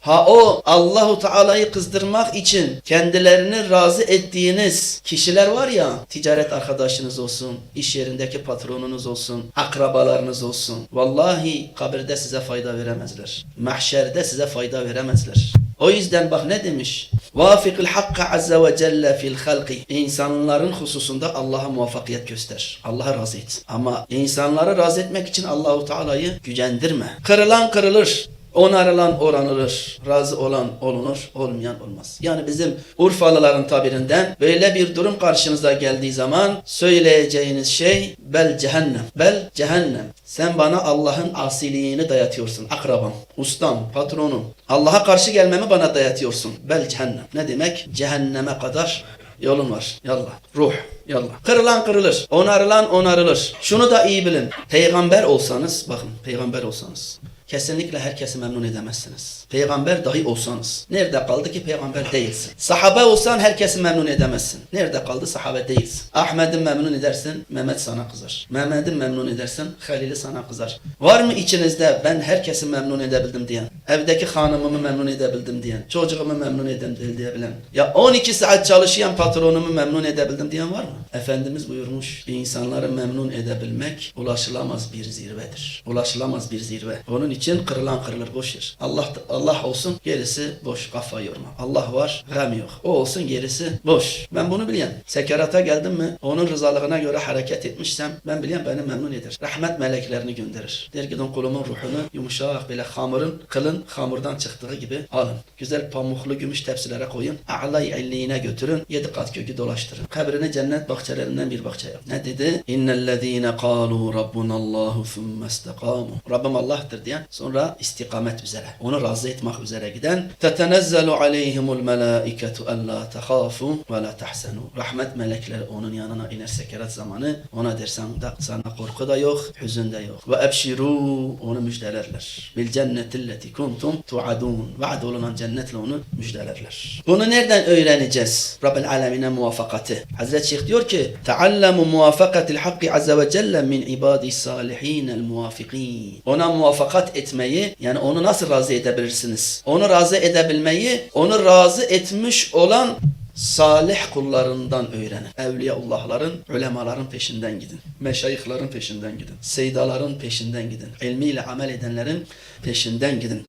Ha o Allahu Teala'yı kızdırmak için kendilerini razı ettiğiniz kişiler var ya, ticaret arkadaşınız olsun, iş yerindeki patronunuz olsun, akrabalarınız olsun. Vallahi kabirde size fayda veremezler. Mahşerde size fayda veremezler. O yüzden bak ne demiş? Vafikul hakka azze ve celle fil halki. İnsanların hususunda Allah'a muvaffakiyet göster. Allah'a razı et. Ama insanları razı etmek için Allahu Teala'yı gücendirme. Kırılan kırılır. Onarılan oranılır, razı olan olunur, olmayan olmaz. Yani bizim Urfalıların tabirinden böyle bir durum karşınıza geldiği zaman söyleyeceğiniz şey bel cehennem, bel cehennem. Sen bana Allah'ın asiliğini dayatıyorsun, akrabam, ustam, patronum. Allah'a karşı gelmemi bana dayatıyorsun, bel cehennem. Ne demek? Cehenneme kadar Yolun var. Yallah. Ruh. Yallah. Kırılan kırılır. Onarılan onarılır. Şunu da iyi bilin. Peygamber olsanız, bakın peygamber olsanız kesinlikle herkesi memnun edemezsiniz. Peygamber dahi olsanız. Nerede kaldı ki peygamber değilsin? Sahabe olsan herkesi memnun edemezsin. Nerede kaldı sahabe değilsin. Ahmet'i memnun edersin, Mehmet sana kızar. Mehmet'i memnun edersin, Halil'i sana kızar. Var mı içinizde ben herkesi memnun edebildim diyen? Evdeki hanımımı memnun edebildim diyen? Çocuğumu memnun edebildim diyebilen? Ya 12 saat çalışayan patronumu memnun edebildim diyen var mı? Efendimiz buyurmuş, insanları memnun edebilmek ulaşılamaz bir zirvedir. Ulaşılamaz bir zirve. Onun için kırılan kırılır boş yer. Allah Allah olsun gerisi boş kafa yorma. Allah var gam yok. O olsun gerisi boş. Ben bunu biliyorum. Sekerata geldim mi onun rızalığına göre hareket etmişsem ben biliyorum beni memnun eder. Rahmet meleklerini gönderir. Der gidin kulumun ruhunu yumuşak böyle hamurun kılın hamurdan çıktığı gibi alın. Güzel pamuklu gümüş tepsilere koyun. A'lay illiğine götürün. Yedi kat kökü dolaştırın. Kabrini cennet bahçelerinden bir bahçe yap. Ne dedi? İnnellezîne kâlû rabbunallâhu thumme istekâmû. Rabbim Allah'tır diyen sonra istikamet üzere. Onu razı etmek üzere giden tetenezzelu aleyhimul melâiketu en la tehâfû ve la tahsenû. Rahmet melekleri onun yanına iner sekerat zamanı. Ona dersen da sana korku da yok, hüzün de yok. Ve ebşirû onu müjdelerler. Bil cennetilleti kuntum tuadun. Vaad olunan cennetle onu müjdelerler. Bunu nereden öğreneceğiz? Rabbil alemine muvaffakatı. Hazreti Şeyh diyor ki Teallemu muvafakatil hakkı azze ve celle min ibadi salihinel muvafikin. Ona muvaffakat etmeyi yani onu nasıl razı edebilirsiniz? Onu razı edebilmeyi onu razı etmiş olan salih kullarından öğrenin. Evliyaullahların, ulemaların peşinden gidin. Meşayihlerin peşinden gidin. Seydaların peşinden gidin. İlmiyle amel edenlerin peşinden gidin.